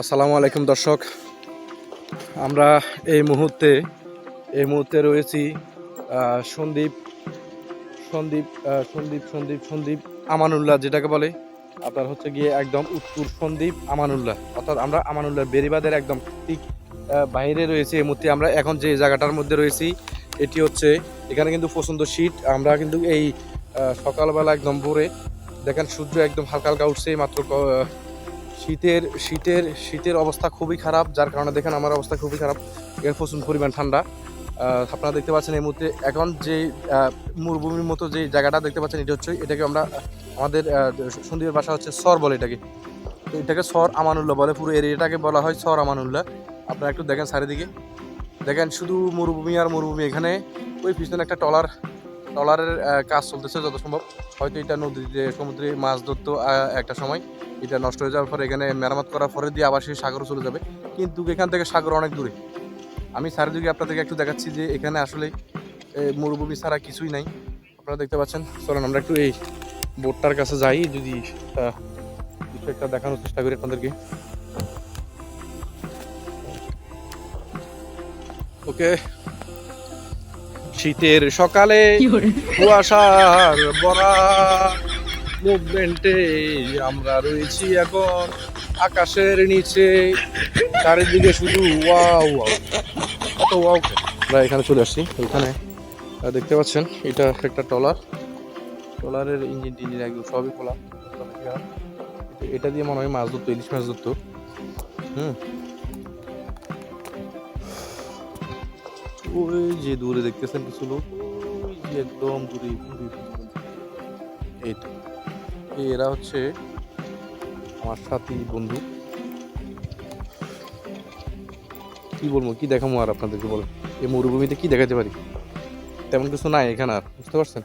আসসালামু আলাইকুম, দর্শক। আমরা এই মুহূর্তে এই মুহূর্তে রয়েছি সন্দীপ সন্দীপ সন্দীপ সন্দীপ সন্দীপ আমানুল্লাহ যেটাকে বলে। আপনার হচ্ছে গিয়ে একদম উত্তর সন্দীপ আমানুল্লাহ। অর্থাৎ আমরা আমানুল্লাহ বেরিবাদের একদম ঠিক বাইরে রয়েছে এই মুহূর্তে। আমরা এখন যে জায়গাটার মধ্যে রয়েছি, এটি হচ্ছে এখানে কিন্তু প্রচণ্ড শীত। আমরা কিন্তু এই সকালবেলা একদম ভোরে, দেখেন সূর্য একদম হালকা হালকা উঠছে মাত্র শীতের শীতের শীতের অবস্থা খুবই খারাপ, যার কারণে দেখেন আমার অবস্থা খুবই খারাপ। এর প্রচুর পরিমাণ ঠান্ডা। আপনারা দেখতে পাচ্ছেন এই মুহূর্তে এখন যে মরুভূমির মতো যে জায়গাটা দেখতে পাচ্ছেন, এটা হচ্ছে, এটাকে আমরা, আমাদের সন্দীপের ভাষা হচ্ছে সর বলে এটাকে। তো এটাকে সর আমানুল্লাহ বলে, পুরো এরিয়াটাকে বলা হয় সর আমানুল্লাহ। আপনারা একটু দেখেন চারিদিকে। দেখেন শুধু মরুভূমি আর মরুভূমি এখানে। ওই পিছনে একটা টলার টলারের আহ, কাজ চলতেছে যত সম্ভব। হয়তো এটা নদীতে সমুদ্রে মাছ ধরতো একটা সময়। এটা নষ্ট হয়ে যাওয়ার পরে এখানে মেরামত করার পরে দিয়ে আবার সেই সাগরে চলে যাবে। কিন্তু এখান থেকে সাগর অনেক দূরে। আমি চারিদিকে আপনাদেরকে একটু দেখাচ্ছি যে এখানে আসলে মরুভূমি ছাড়া কিছুই নাই। আপনারা দেখতে পাচ্ছেন। চলেন আমরা একটু এই বোটটার কাছে যাই। যদি কিছু একটা দেখানোর চেষ্টা করি আপনাদেরকে। ওকে শীতের সকালে কুয়াশার বরা মুভমেন্টে আমরা রয়েছি এখন আকাশের নিচে। চারিদিকে শুধু ওয়াও ওয়াও। কত ওয়াও আমরা এখানে চলে আসছি। আহ, দেখতে পাচ্ছেন এটা একটা ট্রলার। ট্রলারের ইঞ্জিন টিঞ্জিন একদম সবই খোলা। এটা দিয়ে মনে হয় মাছ ধরতো ইলিশ মাছ ধরতো। হুম। ওই যে দূরে দেখতেছেন কিছু লোক, ওই যে একদম দূরে দূরে দূরে। এই এরা হচ্ছে আমার সাথী বন্ধু। কি বলব, কি দেখাবো আর আপনাদেরকে বলেন এই মরুভূমিতে কি দেখাতে পারি? তেমন কিছু নাই এখানে আর, বুঝতে পারছেন?